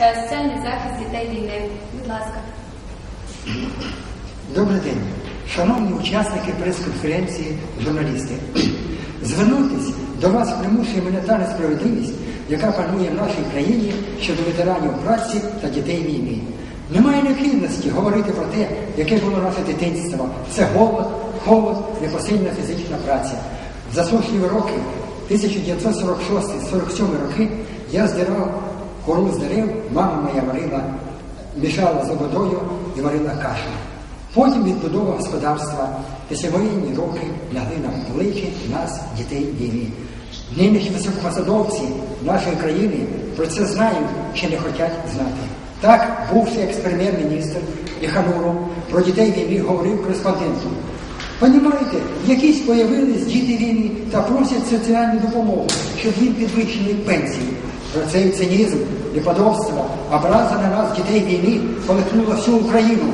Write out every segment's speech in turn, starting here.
соціальний захист дітей війни. Будь ласка. Добрий день, шановні учасники прес-конференції, журналісти. Звернутися до вас примушує мене та несправедливість, яка панує в нашій країні щодо ветеранів праці та дітей війни. Немає необхідності говорити про те, яке було наше дитинство. Це голод, холод, непосильна фізична праця. За сотні роки, 1946-47 роки, я здирав кору з дерев, мама моя варила, мішала з водою і варила кашу. Потім відбудова господарства, післявоєнні роки лягли на плечі нас, дітей війни. Нинішні високопосадовці нашої країни про це знають чи не хочуть знати. Так, бувший екс-прем'єр-міністр Єхануров про дітей війни говорив кореспонденту. Понімаєте, якісь появились діти війни та просять соціальну допомогу, щоб їм підвищили пенсії. Про цей цинізм, неподобство, образа на нас дітей війни полихнула всю Україну.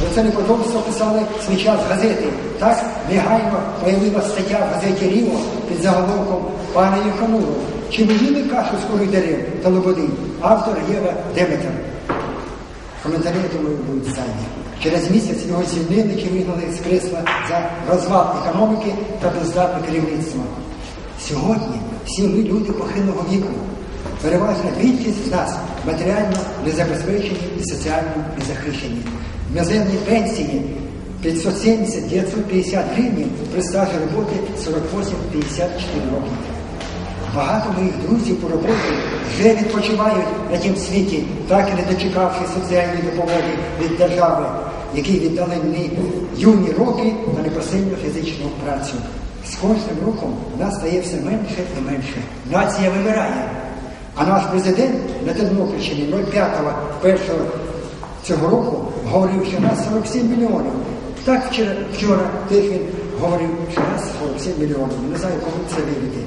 Про це неподобство писали свій час газети. Так негайно появилася стаття в газеті Ріво під заголовком пана Єханурова. Чи ви їли кашу з кори та лободи? Автор Єва Деметр. Коментарі, я думаю, будуть зайві. Через місяць його звільнили чи вигнали з кресла за розвал економіки та бездатне керівництво. Сьогодні всі ми люди похилого віку. Переважна більшість з нас матеріально незабезпечені і соціально незахищені. Мізерні пенсії 570-950 гривень при стажі роботи 48-54 роки. Багато моїх друзів по роботі вже відпочивають на тім світі, так і не дочекавши соціальної допомоги від держави, які віддали мені юні роки на непосильну фізичну працю. З кожним роком нас стає все менше і менше. Нація вимирає. А наш президент на Тернопільщині 05.1 цього року говорив, що нас 47 мільйонів. Так вчора, вчора теж він говорив, що нас 47 мільйонів. Не знаю, кому це вірити.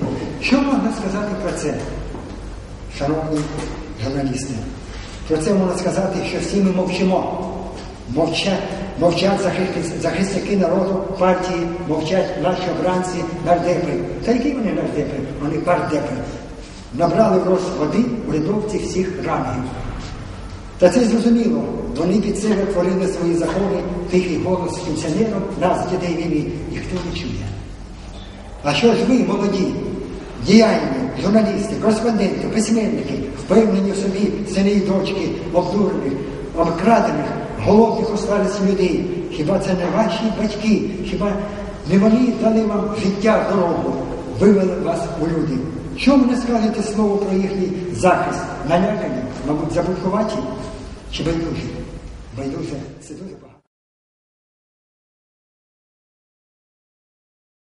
Що можна сказати про це, шановні журналісти? Про це можна сказати, що всі ми мовчимо. Мовчать, мовчать захисники, захисники народу, партії, мовчать наші обранці, нардепи. Та які вони нардепи? Вони бардепи. Набрали в води урядовці всіх рангів. Та це зрозуміло. Вони під себе творили свої закони, тихий голос пенсіонерам, нас, дітей війни, ніхто не чує. А що ж ви, молоді, діяльні, журналісти, кореспонденти, письменники, впевнені в собі сини і дочки, обдурених, обкрадених, голодних старості людей? Хіба це не ваші батьки? Хіба не вони дали вам життя дорогу, вивели вас у люди? Чому не скажете слово про їхній захист? Налякані, мабуть, забудкуваті чи байдужі? Байдуже це дуже багато.